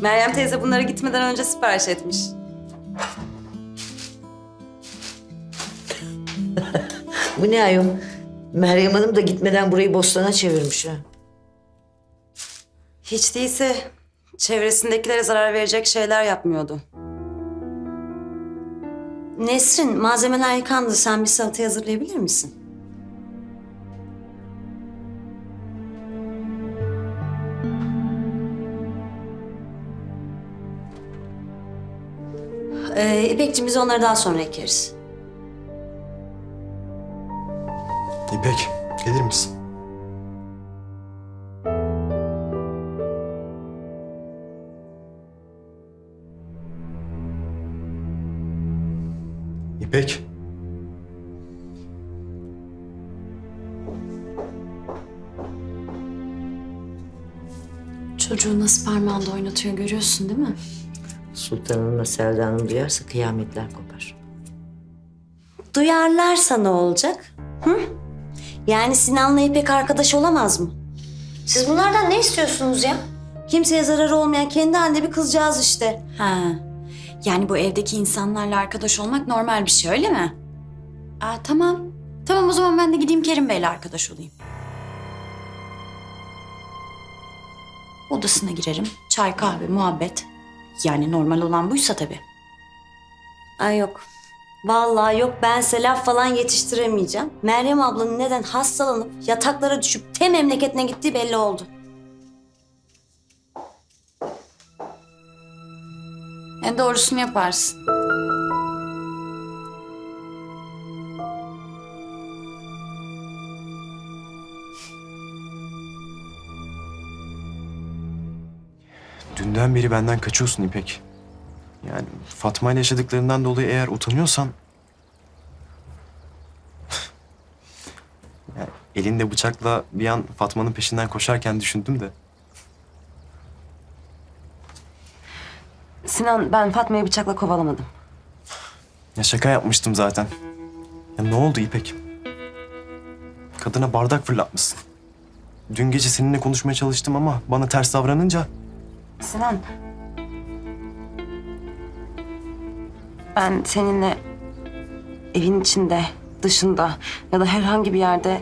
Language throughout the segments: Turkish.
Meryem teyze bunları gitmeden önce sipariş etmiş. Bu ne ayol? Meryem Hanım da gitmeden burayı bostana çevirmiş ha. Hiç değilse çevresindekilere zarar verecek şeyler yapmıyordu. Nesrin, malzemeler yıkandı. Sen bir salata hazırlayabilir misin? Ee, İpekciğim biz onları daha sonra ekeriz. İpek, gelir misin? İpek. Çocuğu nasıl parmağında oynatıyor görüyorsun değil mi? Sultanımla Selda Hanım duyarsa kıyametler kopar. Duyarlarsa ne olacak? Hı? Yani Sinan'la İpek arkadaş olamaz mı? Siz bunlardan ne istiyorsunuz ya? Kimseye zararı olmayan kendi halinde bir kızcağız işte. Ha. Yani bu evdeki insanlarla arkadaş olmak normal bir şey öyle mi? Aa, tamam. Tamam o zaman ben de gideyim Kerim Bey'le arkadaş olayım. Odasına girerim. Çay, kahve, muhabbet. Yani normal olan buysa tabii. Ay yok. Vallahi yok ben size laf falan yetiştiremeyeceğim. Meryem ablanın neden hastalanıp yataklara düşüp te memleketine gittiği belli oldu. En doğrusunu yaparsın. Dünden beri benden kaçıyorsun İpek. Yani Fatma ile yaşadıklarından dolayı eğer utanıyorsan... yani elinde bıçakla bir an Fatma'nın peşinden koşarken düşündüm de. Sinan ben Fatma'yı bıçakla kovalamadım. Ya şaka yapmıştım zaten. Ya ne oldu İpek? Kadına bardak fırlatmışsın. Dün gece seninle konuşmaya çalıştım ama bana ters davranınca... Sinan. Ben seninle evin içinde, dışında ya da herhangi bir yerde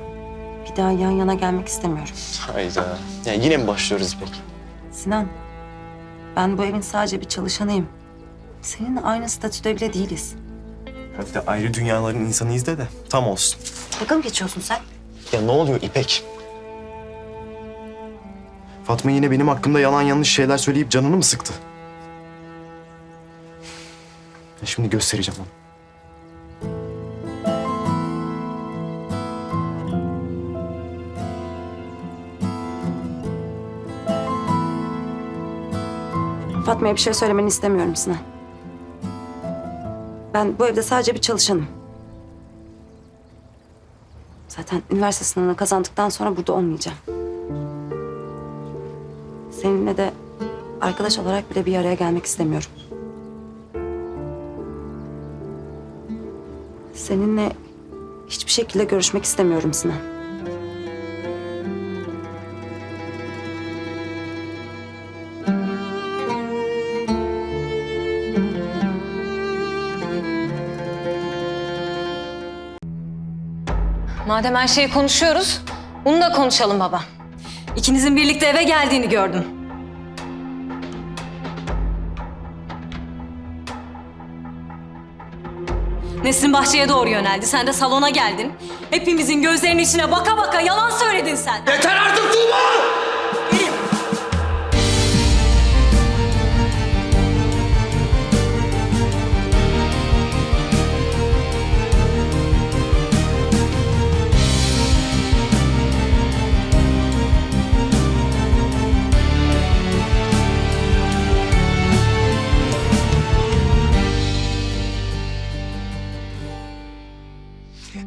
bir daha yan yana gelmek istemiyorum. Hayda. Ya yine mi başlıyoruz İpek? Sinan, ben bu evin sadece bir çalışanıyım. Seninle aynı statüde bile değiliz. Hadi de ayrı dünyaların insanıyız de de tam olsun. Mı geçiyorsun sen? Ya ne oluyor İpek? Fatma yine benim hakkımda yalan yanlış şeyler söyleyip canını mı sıktı? Şimdi göstereceğim onu. Fatma'ya bir şey söylemeni istemiyorum Sinan. Ben bu evde sadece bir çalışanım. Zaten üniversite sınavını kazandıktan sonra burada olmayacağım. Seninle de arkadaş olarak bile bir araya gelmek istemiyorum. Seninle hiçbir şekilde görüşmek istemiyorum Sinan. Madem her şeyi konuşuyoruz, bunu da konuşalım baba. İkinizin birlikte eve geldiğini gördüm. Nesrin bahçeye doğru yöneldi. Sen de salona geldin. Hepimizin gözlerinin içine baka baka yalan söyledin sen. Yeter artık Tuğba!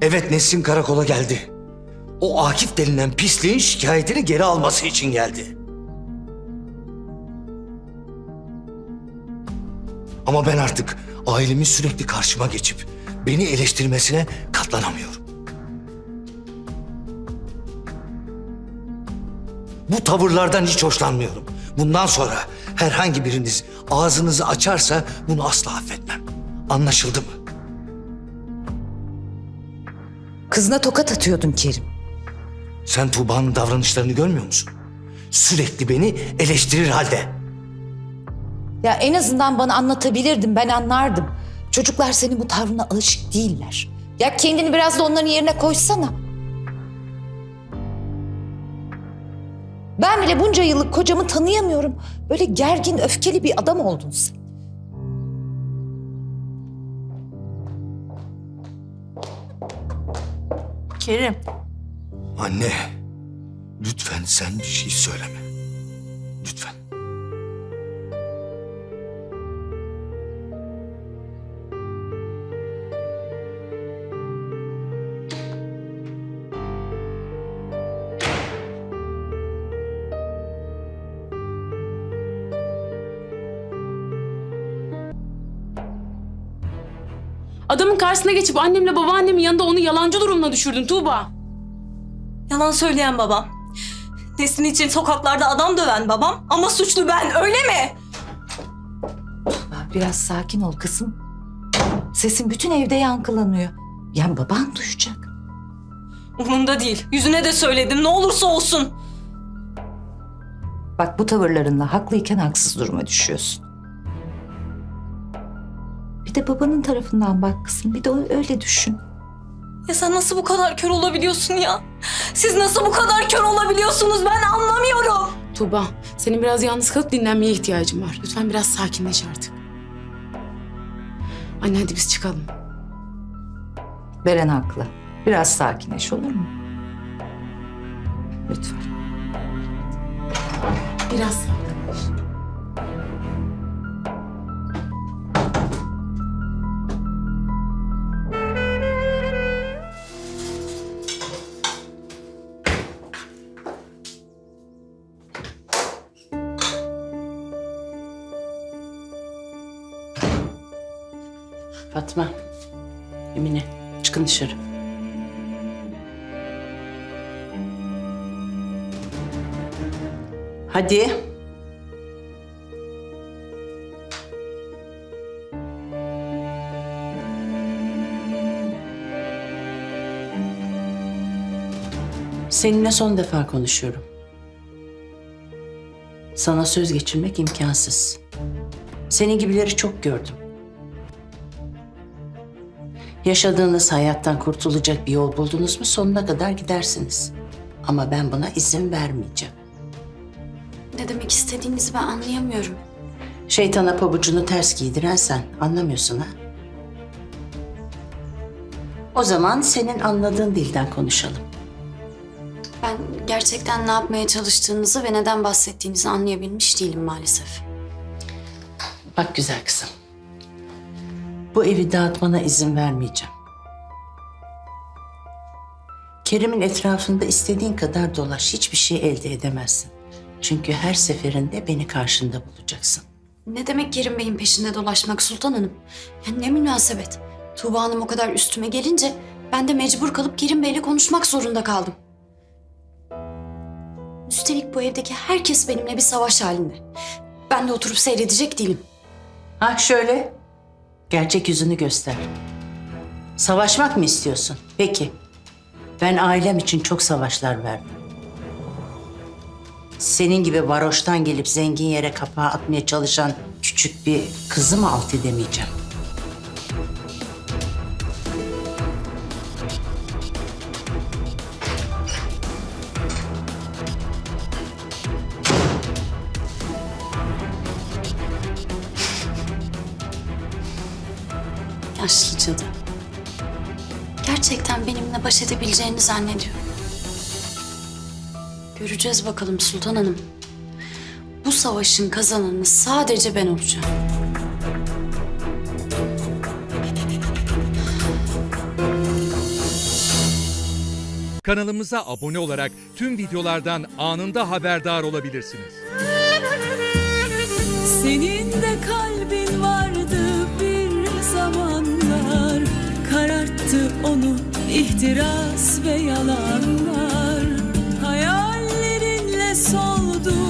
Evet Nesrin karakola geldi. O Akif denilen pisliğin şikayetini geri alması için geldi. Ama ben artık ailemin sürekli karşıma geçip beni eleştirmesine katlanamıyorum. Bu tavırlardan hiç hoşlanmıyorum. Bundan sonra herhangi biriniz ağzınızı açarsa bunu asla affetmem. Anlaşıldı mı? Kızına tokat atıyordun Kerim. Sen Tuğba'nın davranışlarını görmüyor musun? Sürekli beni eleştirir halde. Ya en azından bana anlatabilirdin, ben anlardım. Çocuklar senin bu tavrına alışık değiller. Ya kendini biraz da onların yerine koysana. Ben bile bunca yıllık kocamı tanıyamıyorum. Böyle gergin, öfkeli bir adam oldun sen. Kerim. Anne, lütfen sen bir şey söyleme. Lütfen. Adamın karşısına geçip annemle babaannemin yanında onu yalancı durumuna düşürdün Tuğba. Yalan söyleyen babam. Nesin için sokaklarda adam döven babam ama suçlu ben öyle mi? Biraz sakin ol kızım. Sesin bütün evde yankılanıyor. Yani baban duyacak. Umurumda değil. Yüzüne de söyledim ne olursa olsun. Bak bu tavırlarınla haklıyken haksız duruma düşüyorsun. De babanın tarafından bak kızım. Bir de öyle düşün. Ya sen nasıl bu kadar kör olabiliyorsun ya? Siz nasıl bu kadar kör olabiliyorsunuz ben anlamıyorum. Tuğba, senin biraz yalnız kalıp dinlenmeye ihtiyacın var. Lütfen biraz sakinleş artık. Anne hadi biz çıkalım. Beren haklı. Biraz sakinleş olur mu? Lütfen. Biraz sakinleş. Fatma, Emine çıkın dışarı. Hadi. Seninle son defa konuşuyorum. Sana söz geçirmek imkansız. Senin gibileri çok gördüm. Yaşadığınız hayattan kurtulacak bir yol buldunuz mu sonuna kadar gidersiniz. Ama ben buna izin vermeyeceğim. Ne demek istediğinizi ben anlayamıyorum. Şeytana pabucunu ters giydiren sen. Anlamıyorsun ha? O zaman senin anladığın dilden konuşalım. Ben gerçekten ne yapmaya çalıştığınızı ve neden bahsettiğinizi anlayabilmiş değilim maalesef. Bak güzel kızım. Bu evi dağıtmana izin vermeyeceğim. Kerim'in etrafında istediğin kadar dolaş. Hiçbir şey elde edemezsin. Çünkü her seferinde beni karşında bulacaksın. Ne demek Kerim Bey'in peşinde dolaşmak Sultan Hanım? Ya ne münasebet. Tuğba Hanım o kadar üstüme gelince ben de mecbur kalıp Kerim Bey'le konuşmak zorunda kaldım. Üstelik bu evdeki herkes benimle bir savaş halinde. Ben de oturup seyredecek değilim. Ha şöyle. Gerçek yüzünü göster. Savaşmak mı istiyorsun? Peki. Ben ailem için çok savaşlar verdim. Senin gibi varoştan gelip zengin yere kapağı atmaya çalışan küçük bir kızı mı alt edemeyeceğim? Gerçekten benimle baş edebileceğini zannediyorum. Göreceğiz bakalım Sultan Hanım. Bu savaşın kazananı sadece ben olacağım. Kanalımıza abone olarak tüm videolardan anında haberdar olabilirsiniz. Senin de kalbin onu ihtiras ve yalanlar Hayallerinle soldu